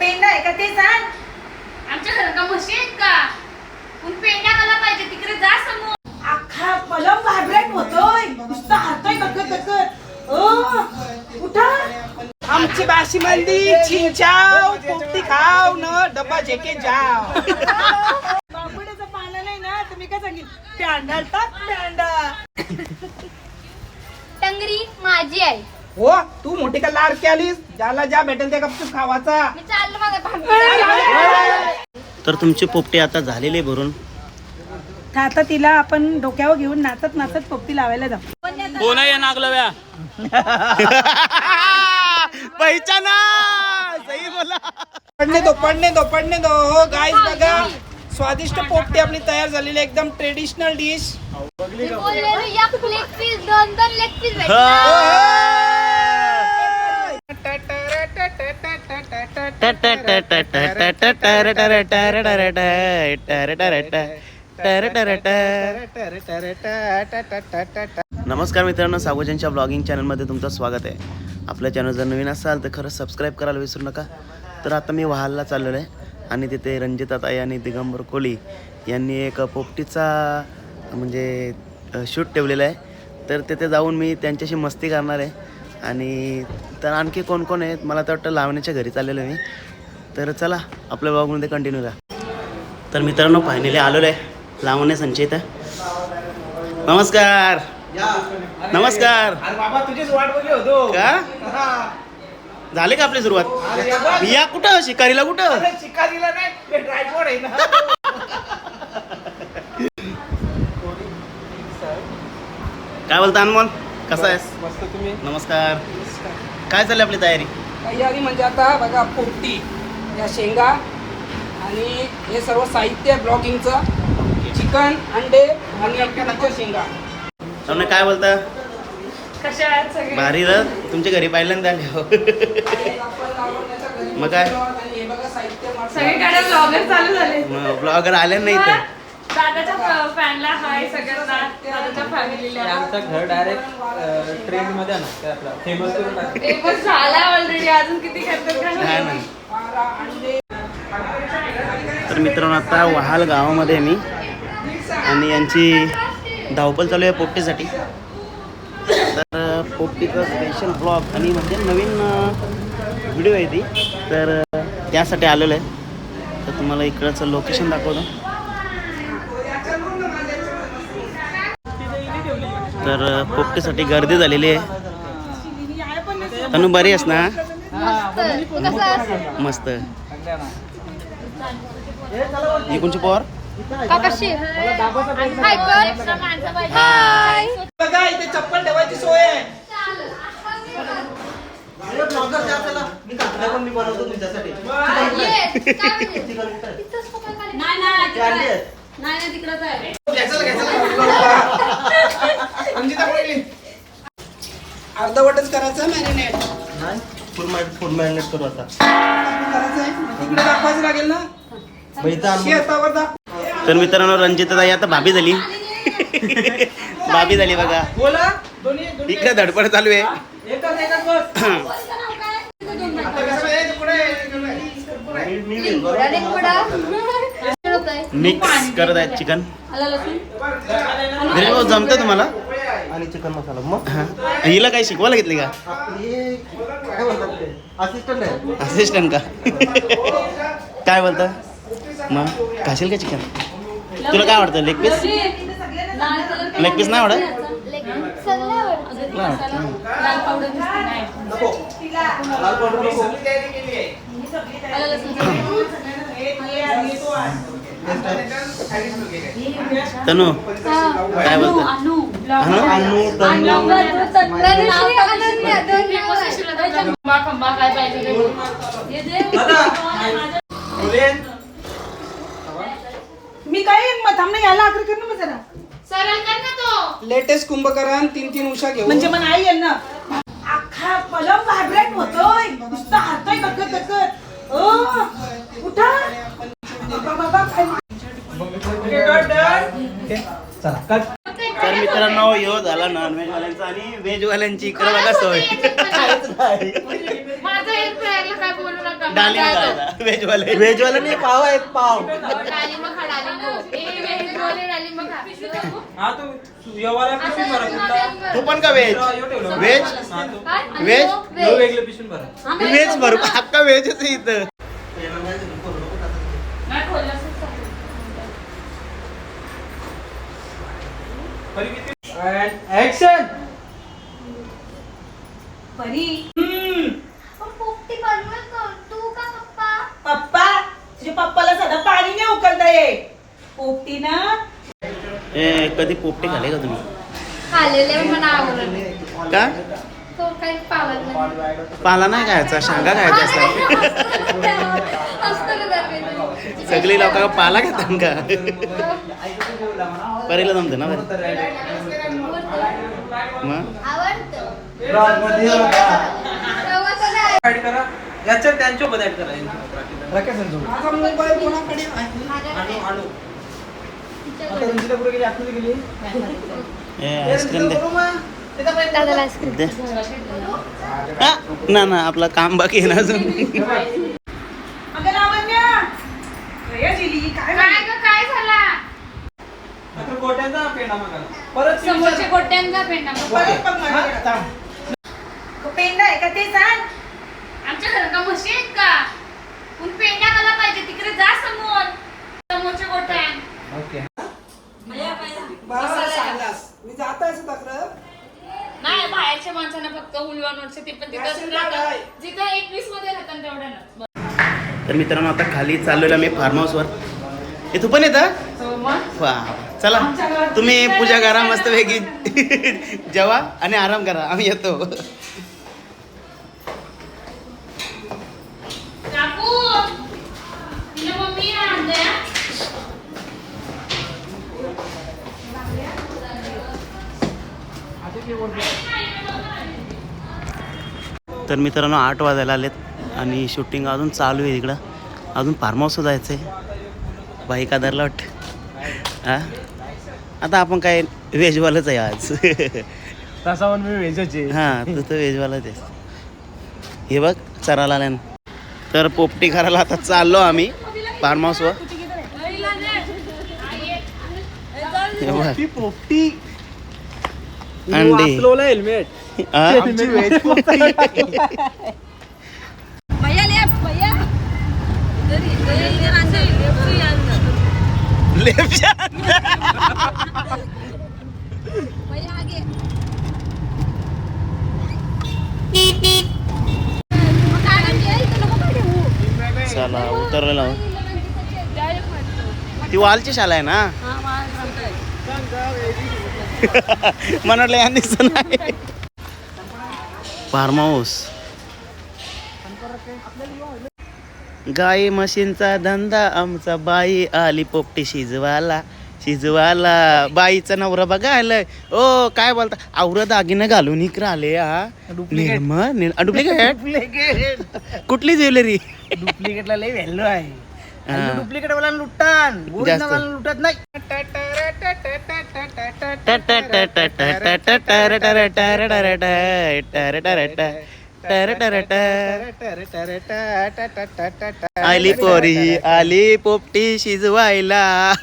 पेंडा आहे का? ते सांग. आमच्या घरात का म्हशी आहेत का? पण पेंड्या मला पाहिजे? तिकडे जा समोर. अख्खा पलंग व्हायब्रेट होतोय. नुसतं हातोय ककत ककत ओ उठा आमची बाशी मंदी चिंचाव पोपटी खाव न डब्बा झेके जाव. बांबुड्याचं पानं नाही ना? तुम्ही काय सांगितलं प्यांडा टाक प्यांडा. टंगरी माझी आहे. हो तू मोठी का लाडकी आलीस? ज्याला ज्या भेटेल त्या गपचूप खावाचा. मी चाललो माझा तर तुमची पोपटी आता झालेली भरून? आता तिला आपण डोक्यावर घेऊन नाचत नाचत पोपटी लावायला जाऊ. कोण आहे नागलव्या. पहिचाना! सही बोला. पडणे दो पडणे दो. पडणे दो हो गाईस बघा स्वादिष्ट पोपटी आपली तयार झालेली आहे, एकदम ट्रेडिशनल डिश बोललेलो लेग पीस दोन दोन लेग पीस नमस्कार मित्रांनो सागोजनच्या ब्लॉगिंग चॅनलमध्ये तुमचं स्वागत आहे. आपल्या चॅनल जर नवीन असाल तर खरंच सबस्क्राईब करायला विसरू नका. तर आता मी वहालला चाललेलो आहे आणि तिथे रंजिताताई आणि दिगंबर कोली यांनी एक पोपटीचा म्हणजे शूट ठेवलेला आहे. तर तिथे जाऊन मी त्यांच्याशी मस्ती करणार आहे. आणि तर आणखी कोण कोण आहेत? मला तर वाटतं लावण्याच्या घरी चाललेलो मी. तर चला आपल्या ब्लॉगमध्ये कंटिन्यू करा तर मित्रांनो फायनली आलेलो आहे. लावण्या संचित नमस्कार. नमस्कार. अरे बाबा तुझीच वाट बघली होतो. का? झाले का आपली सुरुवात? या कुठं? शिकारीला कुठं? शिकारीला नाही ना. काय बोलता अनमोल? कसा आहेस? मस्त तुम्ही? नमस्कार. काय चालली आपली तयारी? तयारी म्हणजे आता बघा पोपटी या शेंगा आणि हे सर्व साहित्य आहे ब्लॉगिंगचं चिकन अंडे आणि शेंगा. तुम्ही काय बोलता? कशा आहेत सगळे? भारी र तुमच्या घरी पहिल्यांदा आले हो मग काय? हे ब्लॉगर चालू झाले. मग ब्लॉगर आल्या नाही तर दादाच्या फॅनला हाय सगळ्यांना. दादाच्या फॅमिलीला. आमचं घर डायरेक्ट ट्रेंडमध्ये ना आपलं. फेमस करून. फेमस झाला ऑलरेडी अजून किती करतात का? नाही तर मित्रांनो आता वहाल गावामध्ये आहे मी. आणि यांची धावपळ चालू आहे पोपटीसाठी. तर पोपटीचं स्पेशल ब्लॉग आणि म्हणजे नवीन व्हिडिओ आहे ती. तर अ, त्यासाठी आलेलं आहे. तर तुम्हाला इकडचं लोकेशन दाखवतो. तर पोपटीसाठी गर्दी झालेली आहे. तनु बरी आहेस ना? मस्त. ही कोणची इथे चप्पल ठेवायची सोय आहे. नाही नाही तिकडंच आहे. अर्धवटच करायचं मॅरिनेट फुल फुल मॅरिनेट करू आता. करायचं आहे. मग तिकडे दाखवायचं लागेल ना? शेतावर दाख तर मित्रांनो रंजिताताई आता भाभी झाली. भाभी झाली बघा. बोला दोन्ही दोन्ही इकडे धडपड चालू आहे. एकच एकच बस. आता कसं आहे, पुढे. मिक्स करत आहेत चिकन आलं लसूण? घरी भाऊ जमतं तुम्हाला? आणि चिकन मसाला. मग? हा. हिला काही शिकवायला घेतली का? हे काय असिस्टंट आहे. असिस्टंट का? काय बोलतं? मग? खाशील का चिकन तुला काय आवडतं? लेग. पीस लेग पीस नाही आवडत? नाही आवडत. लाल तनु काय बोलतं अनु अनु? अनु, तनु. मी काय मग थांब ना याला आखरी कर ना मग जरा सरळ कर ना तो लेटेस्ट कुंभकरण तीन तीन उषा घेऊ म्हणजे मग नाही येईल ना अख्खा पलंग व्हायब्रेट होतोय नुसतं हातोय ककत ओ उठा बाबा बाबा काय चला कट तर मित्रांनो यो झाला नॉनव्हेज वाल्यांचा आणि व्हेज वाल्यांची इकडे बघा सोय. नाही पाव आहेत पाव. हा तू पण का व्हेज व्हेज? व्हेज? व्हेज भरू. हक्का व्हेजच इथं. ऍक्शन परी पोपटी बनवत कर. तू का पप्पा? पप्पा तुझ्या पप्पाला साधा पाणी नाही उकलता येत. पोपटी ना? ए कधी पोपटे खाले का तुम्ही? खाल्लेले मला आवडले. का? काही पावत नाही. पाला नाही खायचा शांगा खायचा असतात? सगळी लोक पाला खातात का? परीला जमते ना बरं. मग? आवडतं तेव्हा तर नाही. ऍड करा. याच्यात त्यांच्यासोबत ऍड करा. माझा मोबाईल कोणाकडे? आहे आणू आणू ए आईस्क्रीम दे. दे. हा, ना ना आपलं काम बाकी आहे ना अजून. अगं लावण्या गया गेली. काय काय माहिती? ग काय झाला? आता गोट्यांचा पेंडा मागा. परत समोरच्या गोट्यांचा पेंडा आहे का? ते सांग. आमच्या घरात का म्हशी आहेत का? पण मला पाहिजे? तिकडे जा समोर. समोरच्या गोट्या. ओके. मी जात आहे नाही बाहेरच्या माणसांना फक्त हुलवांवरचे ते पण तिथं. राहतात. जिथं एकवीसमध्ये राहतात तेवढ्या तर मित्रांनो आता खाली चाललेलो मी फार्म हाऊसवर हे तू पण येतं? वा चला तुम्ही पूजा करा मस्त पैकी. जेवा आणि आराम करा. आम्ही येतो. काकू तिला मम्मी आणलंय हा. तर मित्रांनो आठ वाजायला आलेत आणि शूटिंग अजून चालू आहे इकडं. अजून फार्म हाऊस जायचं आहे बाईक आधारला वाट? हा? आता आपण काय व्हेजवालंच आहे आज. तसा पण मी वेजच आहे. हां तू तर व्हेजवालाच आहेस. हे बघ चराला आल्यानं. तर पोपटी करायला आता चाललो आम्ही फार्म हाऊसवर पोपटी. अंडी. हेल्मेट हा? लेफ्ट चला उतरलेला. ती वालची शाळा आहे ना? मला वाटलं यांनी नाही. फार्म हाऊस गाई म्हशींचा धंदा आमचा बाई आली पोपटी शिजवाला शिजवाला बाईचा नवरा बघायला ओ काय बोलता? आवर दागिनं घालून इकडं आले हा. डुप्लिकेट कुठली ज्वेलरी? डुप्लिकेटला लई व्हॅल्यू आहे. डुप्लिकेट वाला लुटतान. जास्त. original वाला लुटत नाही. आली पोरी आली पोपटी शिजवायला.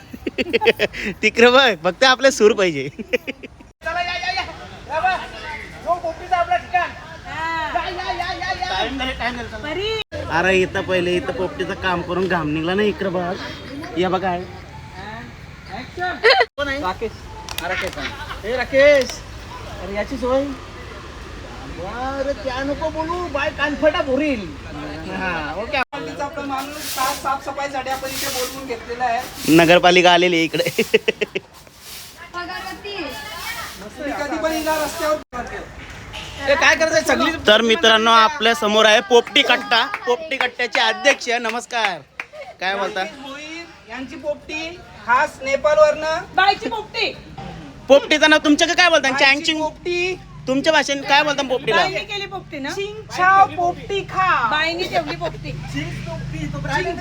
तिकडं बघ फक्त आपले सूर पाहिजे. चला या या या. या बा. जो पोपटीचा आपला ठिकाण. या, या, या, या, या. अरे इथं पहिले इथं पोपटीचं काम करून घाम निघला ना इकडं बघ. या बघा. राकेश. हा, राकेश हा. राकेश. अरे याची सोय? अरे त्या नको बोलू. बाय कानफटा भोरील. हा ओके. आपला माणूस साफ साफसफाईसाठी आपण इथे बोलवून घेतलेला आहे. नगरपालिका आलेली आहे इकडे. कधी पण हिला रस्त्यावर काय करायचं सगळी तर मित्रांनो आपल्यासमोर आहे पोपटी कट्टा. पोपटी कट्ट्याचे अध्यक्ष नमस्कार. काय बोलता? यांची पोपटी खास नेपाळ वरनं बाईची पोपटी. पोपटीचं नाव तुमच्या काय बोलता? बाईची चँचिंग पोपटी. तुमच्या भाषेत काय बोलता पोपटीला? बाईने केली पोपटी ना? पोपटी. खा. बाईने ठेवली पोपटी. पोपटी. तो ना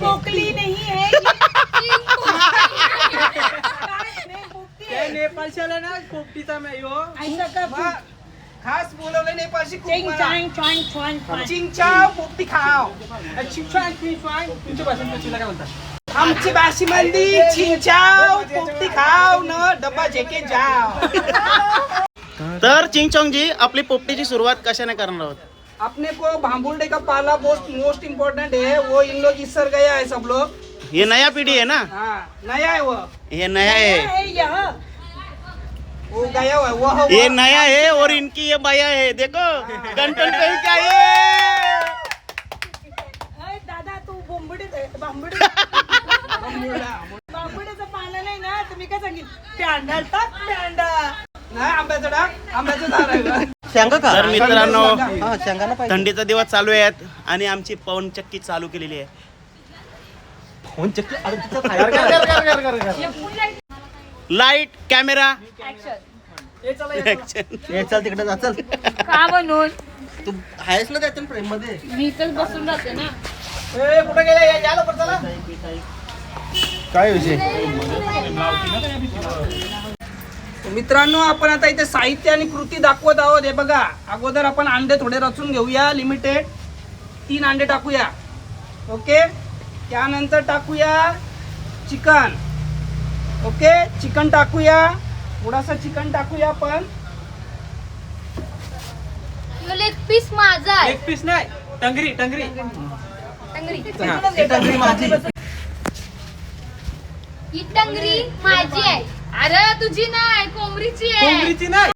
पोकली नाही है ना पोपटीचा मे- खास बोलवलं नाही पाशी खूप मला. पोपटी खाव म्हणतात? आमची बाशी मंदी चिंचाव पोपटी खाव न डब्बा झेके जाव तर चिंगचोंग जी आपली पोपटीची सुरुवात कशाने करणार आहोत? अपने को भांबुल्डे का पाला मोस्ट मोस्ट इम्पोर्टेंट है वो इन लोग इसर गया है सब लोग। ये नया पीढ़ी है ना? हाँ नया है वो। ये नया है। ए, यह. वो गया हुआ वो ये। नया है और इनकी ये बाया है देखो। गंटन कहीं का ये अय, दादा तू आहे बांबडी. बांबडीचं पानं नाही ना तुम्ही काय सांगितलं प्यांडा टाक प्यांडा नाही आंब्याचं डाग आंब्याचं झाड आहे बघ. तर मित्रांनो शेंगा. थंडीचा दिवस चालू आहेत आणि आमची पवनचक्की चालू केलेली आहे. Light camera. का बनून तू आहेस ना त्यातून प्रेममध्ये मी इथंच बसून राहते ना. ए, कुठे गेले? या- या लवकर चला. काय विषय? मित्रांनो आपण आता इथे साहित्य आणि कृती दाखवत आहोत. हे बघा अगोदर आपण अंडे थोडे रचून घेऊया लिमिटेड तीन अंडे टाकूया. ओके त्यानंतर टाकूया चिकन. ओके चिकन टाकूया. थोडासा चिकन टाकूया आपण लेग पीस माझा आहे एक पीस नाही टंगरी टंगरी. टंगरी. ही टंगरी माझी. ही टंगरी माझी आहे. अरे तुझी नाही कोंबडीची आहे. कोंबडीची नाही.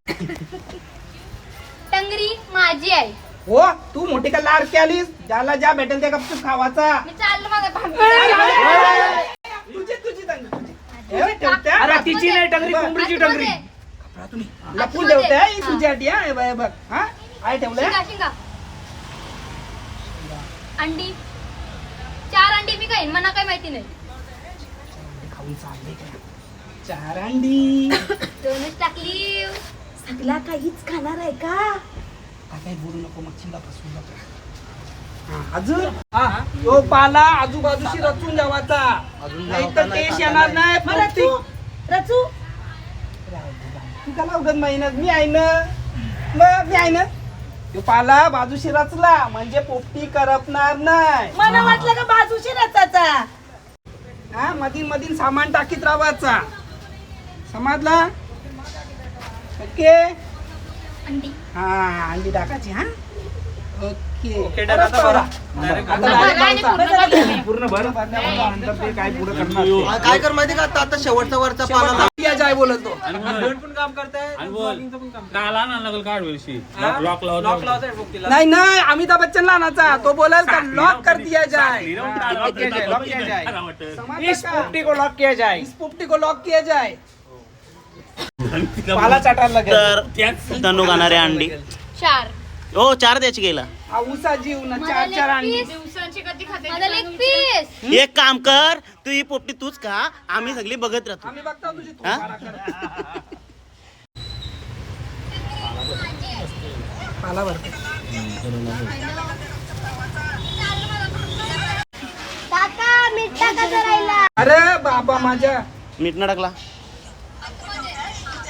टंगरी माझी आहे. हो तू मोठी का लाडकी आलीस. ज्याला ज्या भेटेल त्या गपचूप खावाचा. मी चाललो माझा. हे ठेवत्या? अरे तिची नाही टंगरी कोंबडीची टंगरी. लपून ठेवते हा, ही. तुझ्यासाठी हा हे बघ, हे बघ. हा? ठेवलंय? शिंगा शिंगा. अंडी. चार अंडी मी खाईन मला काय माहिती नाही. खाऊन चालले का? चार अंडी. दोनच टाकली. सगळा काहीच खाणार आहे का? काही बोलू नको मग चिंता फसवू नको हा, अजून? हा तो पाला आजूबाजूशी रचून जावाचा नाही तर टेस्ट येणार नाही. पौष्टिक रचू तू का लावगत महिन्यात मी आहे ना. मग मी आहे ना. तो पाला बाजूशी रचला म्हणजे पोपटी करपणार नाही. मला वाटलं का बाजूशी रचाचा हा मधील मधील सामान टाकीत राहायचा. समजला? ओके? अंडी. हा अंडी टाकायची हा? ओके. Okay, done. आता. पूर्ण भर. ते काय पुढे करणार काय कर माहिती का? आता आता शेवटचा वरचा पाला जाय बोलतो दोन पण काम करताय आणि बोल. vlogging चं पण काम काला ना लागल काढ वर्षी हा? लॉक लॉक लावतो लावताय पोपटीला. नाही नाही अमिताभ बच्चन लानाचा तो बोलाल का लॉक कर दिया जाए लॉक किया। समझ इस का? पोपटी को लॉक किया जाए इस पोपटी को लॉक किया जाए पाला चाटायला लागेल. तर तनू खाणारे अंडी. चार. हो चार द्यायची गेला हा उसा जीव ना चार चार अंडी. दिवसांची कधी खाते? माझा लेग पीस एक काम कर तू ही पोपटी तूच खा आम्ही सगळी बघत राहतो. आम्ही बघता तुझी तू हा? पाला कर. पाला भरते काका मीठ टाका राहिला अरे बाबा माझ्या. मीठ ना टाकला.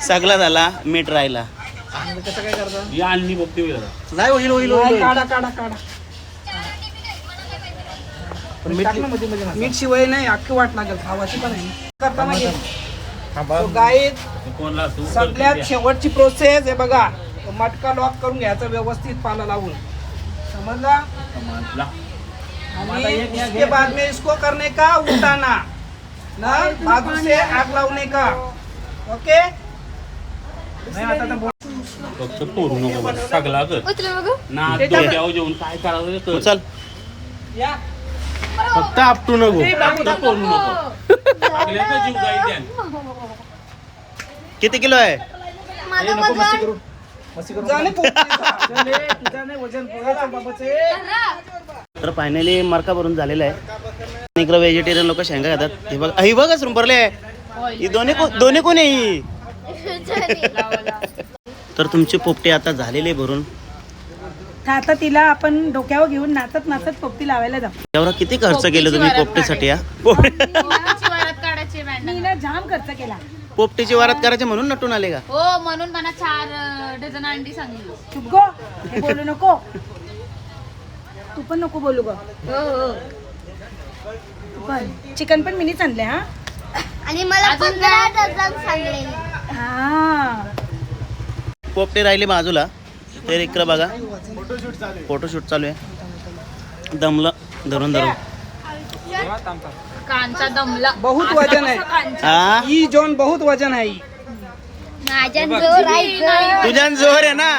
सगळा झाला मीठ राहिला. कसं काय करता? आणली बघते वेळ नाही होईल होईल काढा काढा काढा. पण टाक ना मध्ये मध्ये मीठ शिवाय नाही अख्खी वाट लागेल. खावाची पण आहे. करताना घे. तो गाईत कोणला तू सगळ्यात शेवटची प्रोसेस आहे बघा. तो मटका लॉक करून घ्यायचा व्यवस्थित पाला लावून. समजला? आणि इसके बाद में इसको करने का उठाना. ना बाजू से आग लावने का. ओके नाही आता तर बोल- फक्त पोरू नको बरं. सगळा कर. उचलून बघू. ना. डोक्यावर जेवून काय करायचं ते कर. चल. या. फक्त आपटू नको. फक्त पोरू नको. सगळ्याचा जीव किती किलो आहे? माझं वजन. जाणे वजन. बाबाचे तर फायनली मरका भरून झालेला आहे. इकडे व्हेजिटेरियन लोक शेंगा खातात. हे बघ ही बघच रुंबरले ही दोन्ही को- दोन्ही कोण आहे ही? तर तुमची पोपटी आता झालेली आहे भरून आता तिला आपण डोक्यावर घेऊन नाचत नाचत पोपटी लावायला जाऊ. एवढा किती खर्च केलं तुम्ही पोपटीसाठी काढायचे. मी ना जाम खर्च केला. पोपटीची वरात करायची म्हणून नटून आले का? हो म्हणून मला चार डझन अंडी सांगली चुप गो हे बोलू नको. तू पण नको बोलू ग. हो हो. चिकन पण मिनीच आणले हा? आणि मला अजून पंधरा डझन सांगलेली हा. पोपटी राहिली बाजूला. तर इकडं बघा. फोटोशूट चालू आहे. दमलं धरून धरून. कांचा दमला. बहुत वजन आहे. हा? ही जोन बहुत वजन आहे. ही. माझ्या जोर आहे तुझ्या जोर आहे ना.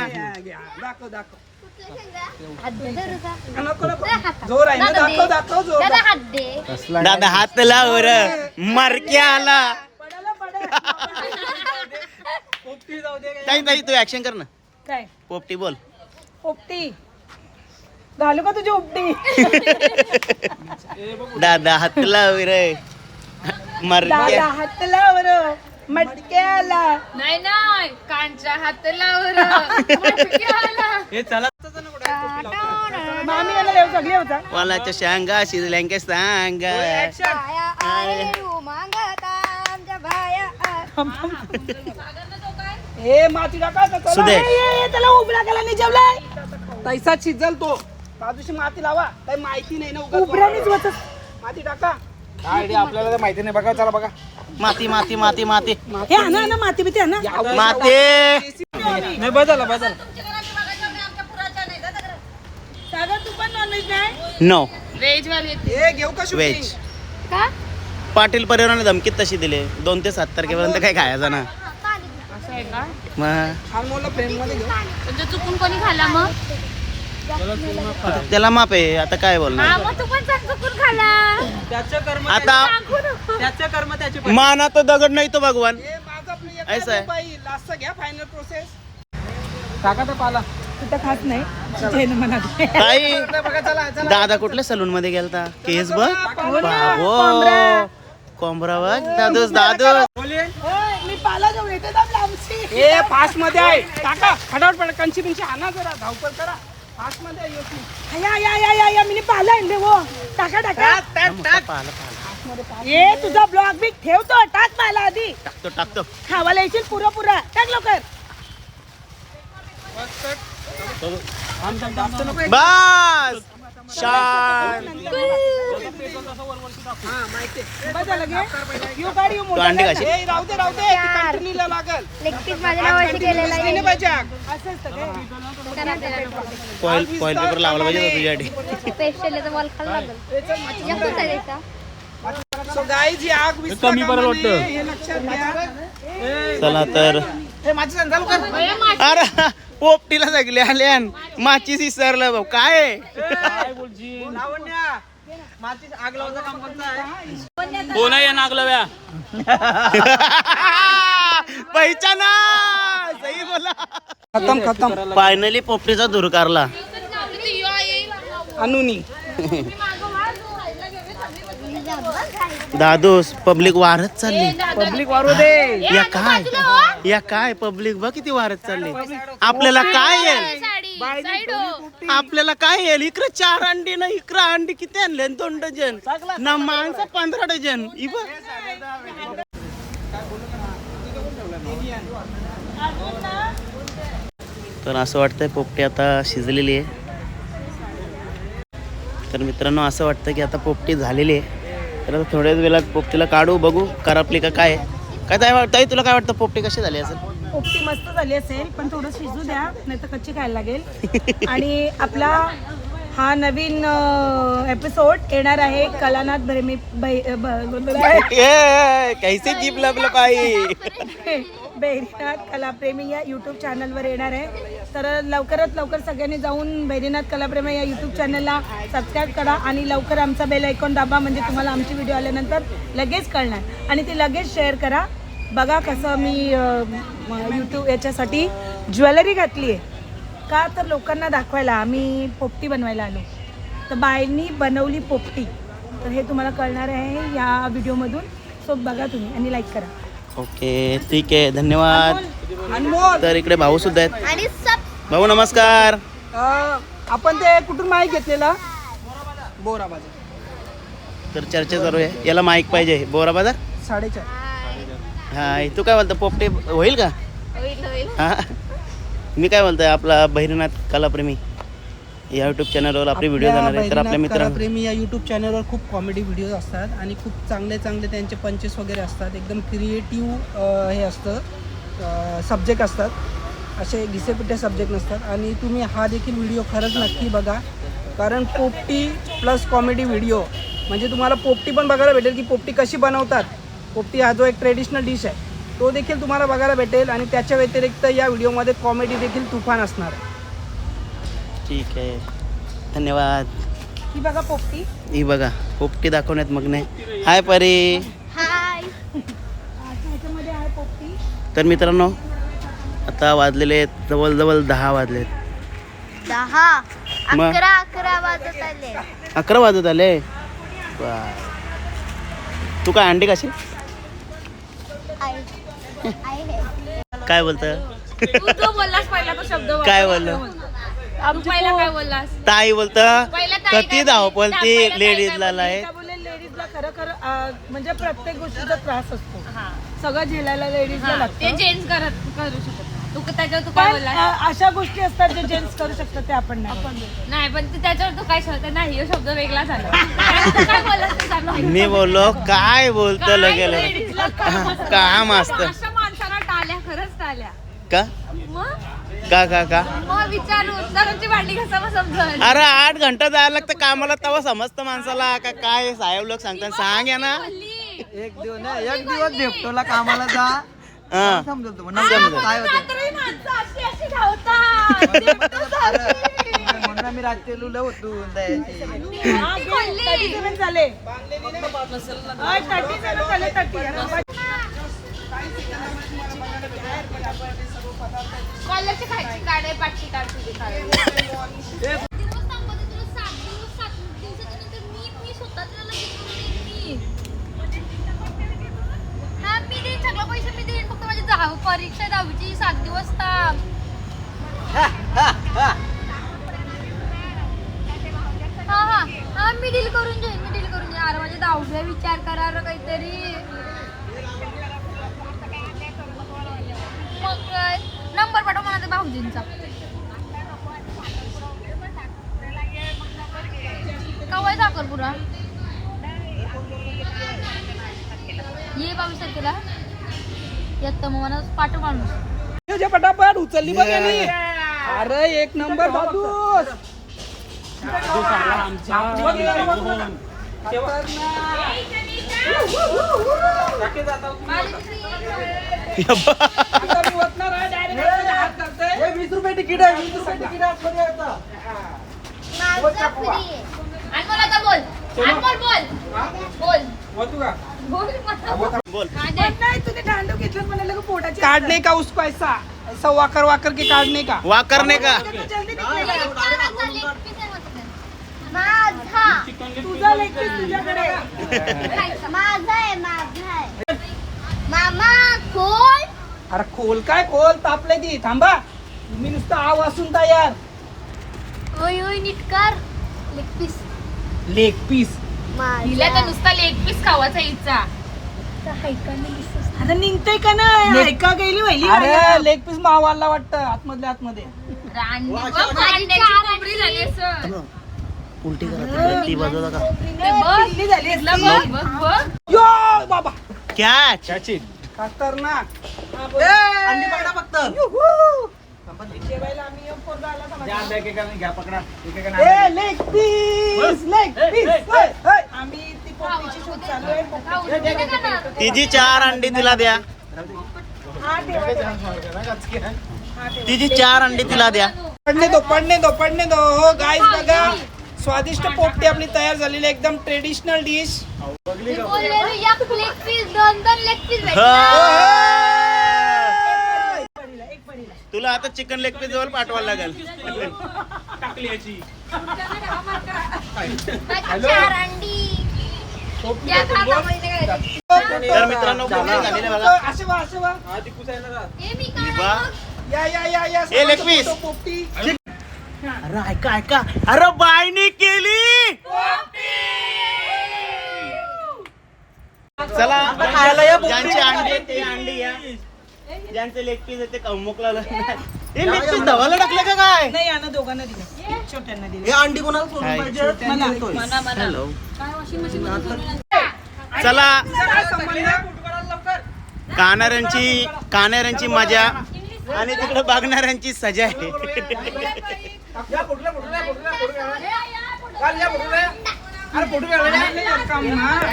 दाखव दाखव. जोर आहे दाखव दाखव जोर. दादा हात दे. दादा हात लावर मारक्या आला ताई ताई तू ऍक्शन कर ना. काय? पोपटी बोल. उपटी घालू का तुझी उपटी? दादा हात लावर दादा मारक्या हात लावर मटक्याला. नाही नाही कांच्या हात लावर मटक्याला. हे चला. मामी याला येऊ सगळी होता वालाच्या शांगा शिजल्यांके सांगा. मागता आमच्या आहे. हे माती टाका चला. सुदेश. ए, त्याला उबडा केला नाही जेवलाय तैसा शिजल तो बाजूशी माती लावा. काही माहिती नाही ना उगाच. उबड्यानेच होत माती टाका आपल्याला तर माहिती नाही. बघा चला बघा. माती माती माती माती. हे आणा ना माती बिती आणा. माती. नाही बदला बदला. सागर तू पण नॉनव्हेज नाही? नो हे घेऊ का व्हेज पाटील परिवाराने धमकीत तशी दिले. दोन ते सात तारखेपर्यंत काय खायचं ना. मग? म्हणजे चुकून कोणी खाला मग? आता त्याला माप आहे आता काय हा बोलणार मग तू पण सांग चुकून खाला त्याचं कर्म आता त्याचं कर्म त्याचे माना तो दगड नाही तो भगवान. हे माझं आपलं एक ऐसा आहे. रुपये लास्टचा घ्या फायनल प्रोसेस टाका तर पाला. तू तर खात नाही. जैन म्हणत ताई बघा चला चला. दादा कुठल्या सलून मध्ये गेलता? केस बघ. बाबो कोंबरा बघ. दादूस दादूस. मी पाला जाऊ येते दाब हे फास्टमध्ये आहे. टाका. फटाफट पड कंची बिंची आणा जरा. धावपळ करा. फास्टमध्ये आहे. या या या या या. मी पाला आणले वो टाका टाका. पाला पाला ये तुझा ब्लॉग बी ठेवतो. टाक मला आधी. टाकतो टाकतो. खावाला येशील पुरा पुरा टाक लवकर. बस बस. झालं गे यो गाडी यो तू मोठा अंडी नाही खाशील राहू दे राहू दे. कंटिन्यूला लागल. लेग पीस माझ्या नावाची केलेला नाही आहे. ना पाहिजे. ना. असं असतं काय करा. त्याला. फॉईल फॉईल पेपर लावला पाहिजे होता तुझ्यासाठी. स्पेशल याचा वॉल खायला लागेल. जास्तच आहे त्याचा. सो गाईज ही आग विस्फोट कमी पडेल वाटतं. हे लक्षात घ्या. चला तर. हे माझी कर अरे पोपटीला सगळे आले माचीस विसरलं भाऊ. काय? आहे? काय बोलची? लावण्या. मातीत आग लावायचं काम कोणतं आहे कोण आहे या नागलव्या पहिचाना! सही बोला. खतम खतम. फायनली पोपटीचा धूर कारला. अनुनी. दादोस पब्लिक वारत चालली. पब्लिक वारू दे. या काय? या काय पब्लिक? बघ किती वारत चालली. आपल्याला काय येईल हो आपल्याला काय येईल इकडे चार अंडी ना इकडे अंडी किती आणले? दोन डझन. ना माणसं पंधरा डझन. इ बघ. तर असं वाटतंय पोपटी आता शिजलेली आहे. तर मित्रांनो असं वाटतं की आता पोपटी झालेली आहे. तर आता थोड्याच वेळात पोपटीला काढू बघू करपली का काय काय ताई वाट- ताई तुला काय वाटतं पोपटी कशी झाली असेल? पोपटी मस्त झाली असेल पण थोडं शिजू द्या नाही तर कच्ची खायला लागेल. आणि आपला हा नवीन एपिसोड येणार आहे कलानाथ भरेमी ब- ए, कैसे जीप लपलं पाई बैरीनाथ कलाप्रेमी या यूट्यूब चॅनलवर येणार आहे. तर लवकरात लवकर सगळ्यांनी जाऊन बैरीनाथ कलाप्रेमी या यूट्यूब चॅनलला सबस्क्राईब करा आणि लवकर आमचा बेल ऐकून दाबा म्हणजे तुम्हाला आमची व्हिडिओ आल्यानंतर लगेच कळणार. आणि ती लगेच शेअर करा. बघा कसं मी यूट्यूब याच्यासाठी ज्वेलरी घातली आहे का तर लोकांना दाखवायला. आम्ही पोपटी बनवायला आलो. तर बायनी बनवली पोपटी. तर हे तुम्हाला कळणार आहे या व्हिडिओमधून सो बघा तुम्ही आणि लाईक करा. ओके ठीक आहे धन्यवाद. तर इकडे भाऊ सुद्धा आहेत. आणि सब भाऊ नमस्कार. आपण ते कुठून माहिती घेतलेलं? बोरा बाजार तर चर्चा चालू आहे. याला माईक पाहिजे. बोरा बाजार साडेचार हा तू काय बोलतो? पोपटे होईल का? होईल होईल. हा. मी काय बोलतोय? आपला बहिरनाथ कलाप्रेमी. या युट्यूब चॅनलवर आपले व्हिडिओ जाणार आहे. तर आपल्या मित्रांना प्रेमी या युट्यूब चॅनलवर खूप कॉमेडी व्हिडिओ असतात आणि खूप चांगले चांगले त्यांचे पंचेस वगैरे असतात. एकदम क्रिएटिव्ह हे असतं. सब्जेक्ट असतात. असे घिसेपिटे सब्जेक्ट नसतात. आणि तुम्ही हा देखील व्हिडिओ खरंच नक्की बघा. कारण पोपटी प्लस कॉमेडी व्हिडिओ म्हणजे तुम्हाला पोपटी पण बघायला भेटेल की पोपटी कशी बनवतात. पोपटी हा जो एक ट्रेडिशनल डिश आहे तो देखील तुम्हाला बघायला भेटेल आणि त्याच्या व्यतिरिक्त या व्हिडिओमध्ये कॉमेडी देखील तुफान असणार आहे. ठीक आहे. धन्यवाद. ही बघा पोपटी. ही बघा पोपटी दाखवण्यात मग नाही हाय परी. हाय. ह्याच्यामध्ये आहे पोपटी. तर मित्रांनो आता वाजलेले आहेत जवळजवळ दहा वाजलेत. दहा. मग? अकरा अकरा वाजत आले. अकरा वाजत आले? वा. तू काय अंडी कशी? काय बोलतं? तू जो बोललास पहिला तो शब्द बोल. काय बोललो. पहिला काय बोललास? ताई बोलत पहिला ताई कती काय धावपळ बोलली? ती पहिला ताई काय लेडीजला आहे काय बोलले लेडीजला खरं खरं अं, म्हणजे प्रत्येक गोष्टीचा त्रास असतो. सगळं झेलायला लेडीजला हा, ते लागतं चेंज करत करू शकत नाही. तू त्याच्यावर तू काय पण अं, अशा गोष्टी असतात जे जेंट्स करू शकतात ते आपण नाही. नाही पण तू त्याच्यावर तू काय शब्द नाही हा शब्द वेगळा झाला. तू काय बोललास ते सांग. ना. मी बोललो काय बोलतो काय लगेल ladies ला काम असतं? काम असतं. अशा माणसाला टाळ्या खरंच टाळ्या का? मग? का का का? समजल. अरे आठ घंटा जायला लागतं कामाला तेव्हा समजतं माणसाला. का काय साहेब लोक सांगतात. सांग या ना. एक दिवस नाही एक दिवस झेपटोला कामाला जा. हा. समजल. काय होतं. म्हणून आम्ही रात्री लुलं होतो दयाची ती बोलली. थर्टी सेवन झाले. थर्टी सेवन झाले थर्टी. कॉलेजची खायची काढे पाठी काढ तुझी दिवस थांबवते तुला सात दिवस सात दिवसाच्या नंतर मी मी स्वतः तुला लगेच करून देईन मी हा मी देईन सगळं पैसे मी देईन. फक्त माझी दहा परीक्षा दहावीची सात दिवस थांब. हा हा. हा मी डील करून जाईन मी डील करून जाईन अरे माझ्या दहावीचा विचार करा रे काहीतरी. मग काय? नंबर पाठव मला त्या भाऊजींचा. कवाय साखरपुरा ये बावीस तारखेला. येतं मग मला पाठव माणूस. तुझ्या पटापट उचलली बघ यांनी. अरे एक नंबर बाबूस वीस रुपये तिकीट आहे वीस रुपये तिकीट आहे आतमध्ये आता. माझं फ्री आहे. अनमोल आता बोल. अनमोल बोल. बोल. होतो का? बोल मला. बोल. दे. नाही तुझे दांडू घेतलं म्हणाले का पोटाची काढणे का उसको ऐसा? ऐसा वाकर वाकर के काढणे का? वा करणे का? जल्दी. माझा तुझा पीस तुझ्याकडे. माझा आहे माझा आहे. मामा कोण अरे खोल काय खोल? तापले ती. थांबा. तुम्ही नुसतं आव असून तयार ओय ओय नीटकर लेग पीस लेग पीस हिला तर नुसता लेग पीस खावाचा इच्छा आता निघतोय का नाही? ऐका गेली वहिली अरे लेग पीस मावाला वाटतं आतमधल्या आतमध्ये. बघ, झाली असं. उलटी करा ती बाजूला का? ते बघ. झाली इथलं बघ. बघ बघ. यो बाबा. कॅच खतरनाक. अंडी पकडा फक्त. जेवायला आम्ही एक पोरगा आला समाज. घ्या पकडा. ए लेग पीस लेग पीस आम्ही ती पोपटीची शूट चालू आहे खाऊ दे का ना? तिची चार अंडी तिला द्या. हा ठेवा तिची चार अंडी तिला द्या. पडणे दो पडणे दो पडणे दो. हो गाईस बघा. स्वादिष्ट पोपटी आपली तयार झालेली आहे, एकदम ट्रेडिशनल डिश बोललेलो एक लेग पीस दोन दोन लेग पीस तुला आता चिकन लेग पीस जवळ पाठवायला लागेल. टाकली याची. चार अंडी. या खाता महिने काय तर मित्रांनो बोलणं झालेलं आहे बघा? असे वा असे वा हे मी काय वा. या या या या. ए, leg piece. तो पोपटी. अरे ऐका ऐका. अरे बायनी केली. चला खायला या ज्यांची अंडी आहे, ते अंडी या ज्यांचे लेग पीस ते कमुकला हे लेग पीस धवाला टाकले का काय नाही यानं दोघांना दिले छोट्यांना दिले हे अंडी कोणाला सोडून पाहिजे हॅलो काय वॉशिंग मशीन चला कानाऱ्यांची कानाऱ्यांची मजा आणि तिकडे बघणाऱ्यांची सजा आहे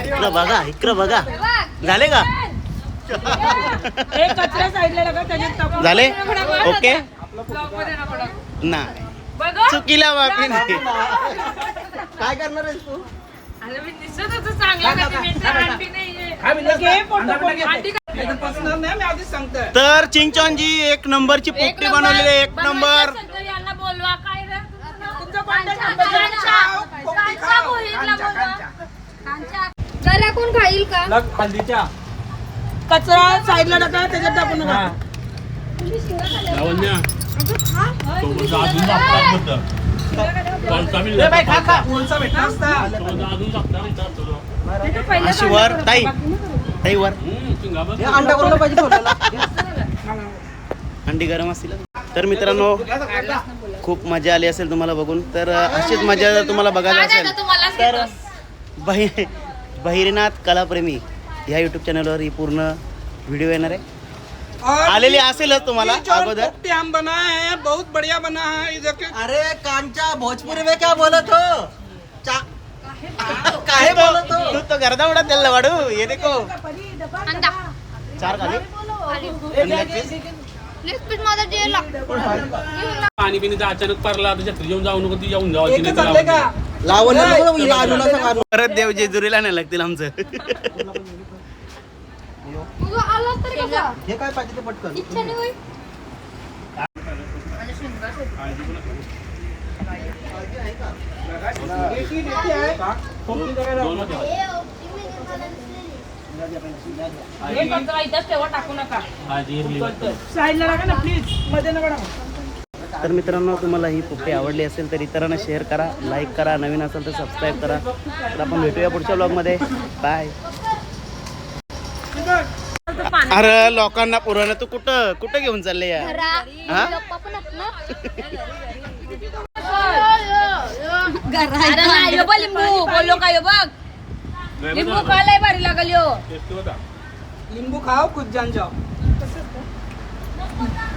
इकडं बघा इकडं बघा. झाले का? झाले? ओके. नाही. चुकीला माफी नाही. काय करणार आहेस तू? अरे मी दिसत होतो चांगला का? मी तर चिंचॉनजी एक नंबरची पोपटी बनवलेली आहे, एक नंबर. कोण खाईल का हल्दीच्या कचरा साईडला टाका त्याच्यात टाकू नका लावण्या सोबत अजून लागतात म्हणतं. कोणता बी ए बाई खा खा कोणचा भेटला असता सोबत अजून लागतात इथं तुला. अशी वर ताई ताई वर हम्म, शिंगावर. हे अंडा कोणाला पाहिजे अंडी गरम असतील तर मित्रांनो खूप मजा आली असेल तुम्हाला बघून. तर अशीच मजा जर तुम्हाला बघायला काय असेल तर? बहि बहिरीनाथ कलाप्रेमी ह्या युट्यूब चॅनलवर ही पूर्ण व्हिडिओ येणार आहे. आलेली असेलच तुम्हाला अगोदर. हम बनाए हैं बहुत बढ़िया बना है ये देखिए अरे कांचा भोजपुरी में क्या बोलत हो चा काहे बोलत हो तू? तो गर्दा उडा त्याला वाडू ये देखो. चार खाली पाणी बिणी तर अचानक पडला तर छत्री घेऊन जाऊ नको ती येऊन जाऊ सांगा परत देव जेजुरीला नाही लागतील आमचं. तुझं आला तर कसा? हे काय पाहिजे ते पटकन? दोन. हे कचरा इथंच ठेवा टाकू नका. भाजी हिरवी वाटतं. साईडला टाका ना प्लीजमध्ये नका टाका. तर मित्रांनो तुम्हाला ही पोपटी आवडली असेल तर इतरांना शेअर करा लाईक करा नवीन असेल तर सबस्क्राईब करा. तर आपण भेटूया पुढच्या ब्लॉगमध्ये बाय अरे लोकांना पुरवणं तू कुठं? कुठं घेऊन चालले या? हा? लिंबू लय भारी लागल यो. टेस्टी होता. लिंबू खाओ कुछ जान जाओ.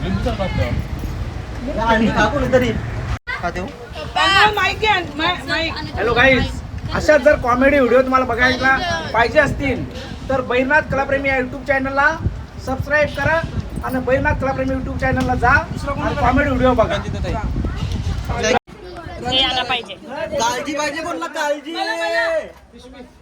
लिंबू चालत असतं. अंडी खा कोणीतरी खाते हो. माईक घ्या माईक. माईक. हॅलो गाईज अशा जर कॉमेडी व्हिडिओ तुम्हाला बघायला पाहिजे असतील तर बैरनाथ कलाप्रेमी या युट्यूब चॅनलला सबस्क्राईब करा आणि बैरनाथ कलाप्रेमी युट्यूब चॅनलला जा आणि कॉमेडी व्हिडिओ बघा. आला पाहिजे. काळजी पाहिजे बोलला काळजी.